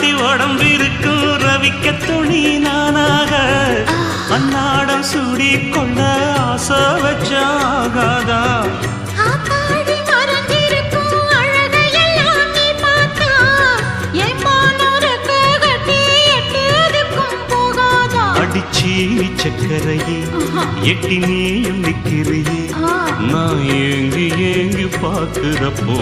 ராசாத்தி உடம்பிருக்கும் ரவிக்க துணி நானாக. அன்னாடம் சூடி கொள்ள ஆசை வச்சாகாதா? அடிச்சி சக்கரையே எட்டி நீயும் நிக்கிறியே. நான் ஏங்கி ஏங்கி பார்க்கிறப்போ